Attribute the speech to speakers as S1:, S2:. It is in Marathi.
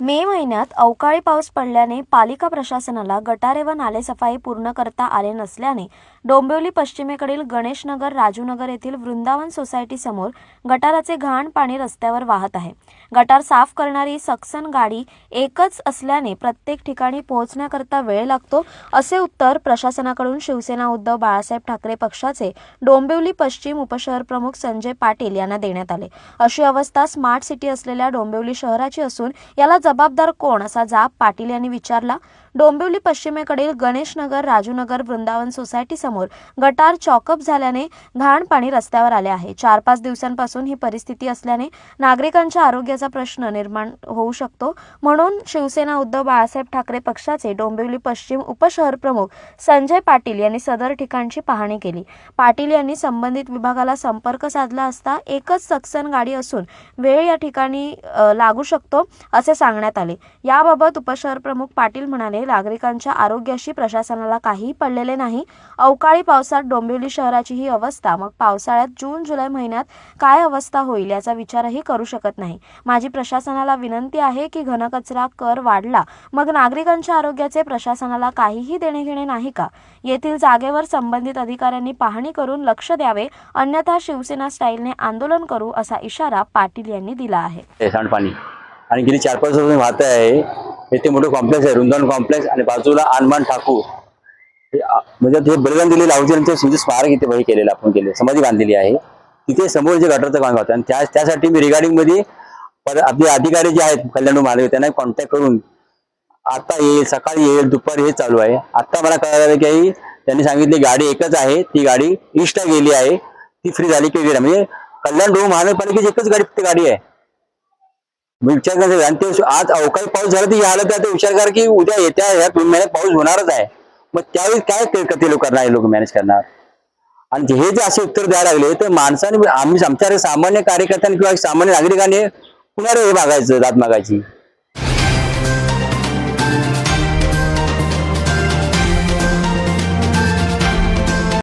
S1: मे महिन्यात अवकाळी पाऊस पडल्याने पालिका प्रशासनाला गटारे व नालेसफाई पूर्ण करता आले नसल्याने डोंबिवली पश्चिमेकडील गणेशनगर राजूनगर येथील वृंदावन सोसायटी समोर गटाराचे घाण पाणी रस्त्यावर वाहत आहे. गटार साफ करणारी सक्सन गाडी एकच असल्याने प्रत्येक ठिकाणी पोहोचण्याकरता वेळ लागतो असे उत्तर प्रशासनाकडून शिवसेना उद्धव बाळासाहेब ठाकरे पक्षाचे डोंबिवली पश्चिम उपशहर प्रमुख संजय पाटील यांना देण्यात आले. अशी अवस्था स्मार्ट सिटी असलेल्या डोंबिवली शहराची असून याला जबाबदार कोण? असा जाब पाटील यांनी विचारला. डोंबिवली पश्चिमेकडील गणेशनगर राजूनगर वृंदावन सोसायटी समोर गटार चॉकअप झाल्याने घाण पाणी रस्त्यावर आले आहे. चार पाच दिवसांपासून ही परिस्थिती असल्याने नागरिकांच्या आरोग्याचा प्रश्न निर्माण होऊ शकतो. म्हणून शिवसेना उद्धव बाळासाहेब ठाकरे पक्षाचे डोंबिवली पश्चिम उपशहर प्रमुख संजय पाटील यांनी सदर ठिकाणची पाहणी केली. पाटील यांनी संबंधित विभागाला संपर्क साधला असता एकच सक्सन गाडी असून वेळ या ठिकाणी लागू शकतो असे सांगण्यात आले. याबाबत उपशहर प्रमुख पाटील म्हणाले नागरिकांच्या आरोग्याशी प्रशासनाला काहीही पडलेले नाही. अवकाळी पावसात डोंबिवली शहराची ही अवस्था. मग पावसाळ्यात जून जुलै महिन्यात काय अवस्था होईल याचा विचारही करू शकत नाही. माझी प्रशासनाला विनंती आहे की घनकचरा कर वाढला. मग नागरिकांच्या आरोग्याचे प्रशासनाला काहीही देणे घेणे नाही का? येथील जागेवर संबंधित अधिकाऱ्यांनी पाहणी करून लक्ष द्यावे. अन्यथा शिवसेना स्टाईलने आंदोलन करू असा इशारा पाटील यांनी दिला आहे.
S2: सांडपाणी. आणि गेली चार पाच वाहत आहे इथे मोठं कॉम्प्लेक्स आहे रुंदन कॉम्प्लेक्स आणि बाजूला आनमान ठाकूर. म्हणजे हे बलिदान दिलेलं अवजयांचं सुद्धा म्हणजे स्मारक इथे हे केलेलं आपण केले समाधी बांधलेली आहे. तिथे समोर जे गटरचं काम होतं आणि त्या त्यासाठी मी रिगार्डिंगमध्ये पर- आपले अधिकारी जे आहेत कल्याण मालक त्यांना कॉन्टॅक्ट करून आता येईल सकाळी येईल दुपारी हे चालू आहे. आता मला कळालं की त्यांनी सांगितली गाडी एकच आहे ती गाडी ईस्टला गेली आहे ती फ्री झाली की वगैरे म्हणजे कल्याण डोह महानगरपालिकेची एकच गाडी फक्त गाडी आहे. विचार करायचा आणि ते आज अवकाळी पाऊस झाला तर ही तर विचार करा की उद्या येत्या ह्या दोन महिन्यात पाऊस होणारच आहे. मग त्यावेळी काय ते ते लोक करणार हे लोक मॅनेज करणार? आणि हे जे असे उत्तर द्यायला लागले तर माणसाने आम्ही आमच्या सामान्य कार्यकर्त्यांनी किंवा सामान्य नागरिकांनी कुणाला हे मागायचं दात मागायची?